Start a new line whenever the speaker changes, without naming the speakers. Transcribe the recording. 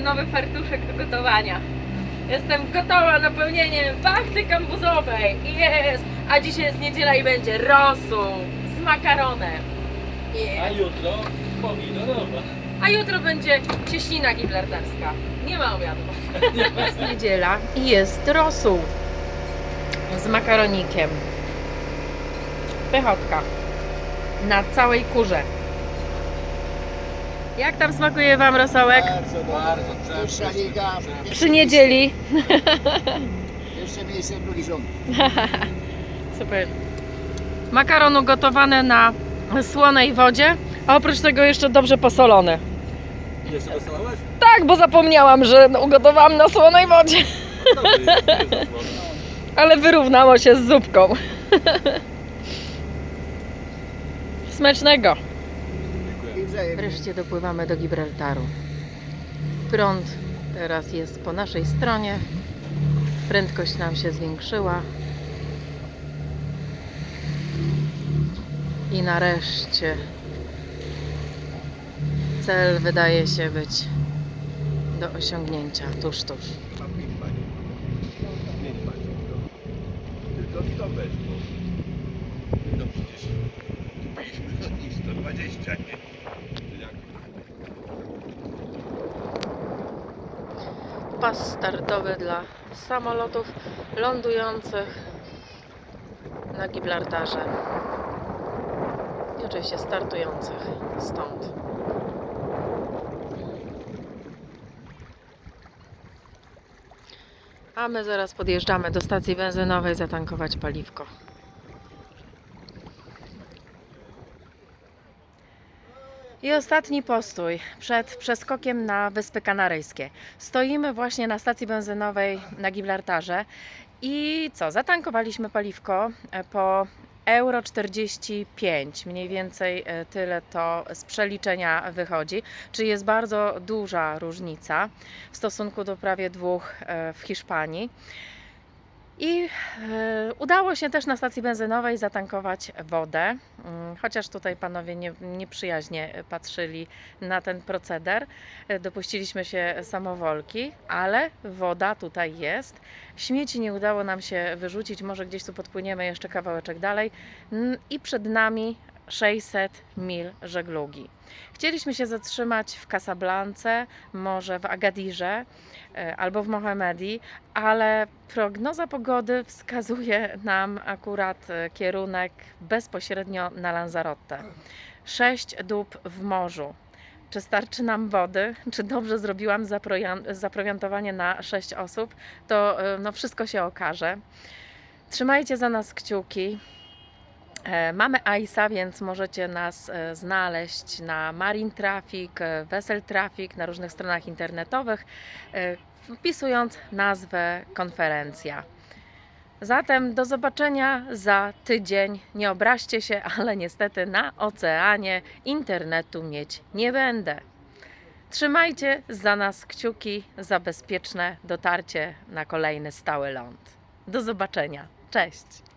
Nowy fartuszek do gotowania. Jestem gotowa na pełnienie wachty kambuzowej. Jest! A dzisiaj jest niedziela i będzie rosół z makaronem.
A jutro pomidorowa.
A jutro będzie cieśnina gibraltarska. Nie ma obiadu. Jest niedziela i jest rosół z makaronikiem. Pychotka na całej kurze. Jak tam smakuje Wam rosołek?
Bardzo
Bardzo
dobrze. Pierwsza liga.
Przy niedzieli.
Pierwsze miejsce, drugi rząd.
Super. Makaron ugotowany na słonej wodzie, a oprócz tego jeszcze dobrze posolony.
Jeszcze posłałeś?
Tak, bo zapomniałam, że ugotowałam na słonej wodzie,
Dobry jest, jest zasłony.
ale wyrównało się z zupką. Smacznego. Wreszcie dopływamy do Gibraltaru. Prąd teraz jest po naszej stronie. Prędkość nam się zwiększyła. I nareszcie cel wydaje się być do osiągnięcia tuż, tuż.
Tylko sto weszło. No przecież. I 120, nie? Jak?
Pas startowy dla samolotów lądujących na Gibraltarze. I oczywiście startujących stąd. A my zaraz podjeżdżamy do stacji benzynowej zatankować paliwko. I ostatni postój przed przeskokiem na Wyspy Kanaryjskie. Stoimy właśnie na stacji benzynowej na Gibraltarze i co? Zatankowaliśmy paliwko e, po euro 45, mniej więcej e, tyle to z przeliczenia wychodzi, czyli jest bardzo duża różnica w stosunku do prawie dwóch e, w Hiszpanii. I e, udało się też na stacji benzynowej zatankować wodę, mm, chociaż tutaj panowie nie, nieprzyjaźnie patrzyli na ten proceder. E, Dopuściliśmy się samowolki, ale woda tutaj jest. Śmieci nie udało nam się wyrzucić, może gdzieś tu podpłyniemy jeszcze kawałeczek dalej. Mm, I przed nami 600 mil żeglugi. Chcieliśmy się zatrzymać w Casablance, może w Agadirze e, albo w Mohamedii, ale prognoza pogody wskazuje nam akurat e, kierunek bezpośrednio na Lanzarote. Sześć dób w morzu. Czy starczy nam wody? Czy dobrze zrobiłam zaprowiantowanie na sześć osób? To e, no, wszystko się okaże. Trzymajcie za nas kciuki. E, Mamy AISA, więc możecie nas e, znaleźć na Marine Traffic, e, Vessel Traffic, na różnych stronach internetowych, wpisując nazwę konferencja. Zatem do zobaczenia za tydzień. Nie obraźcie się, ale niestety na oceanie internetu mieć nie będę. Trzymajcie za nas kciuki za bezpieczne dotarcie na kolejny stały ląd. Do zobaczenia. Cześć!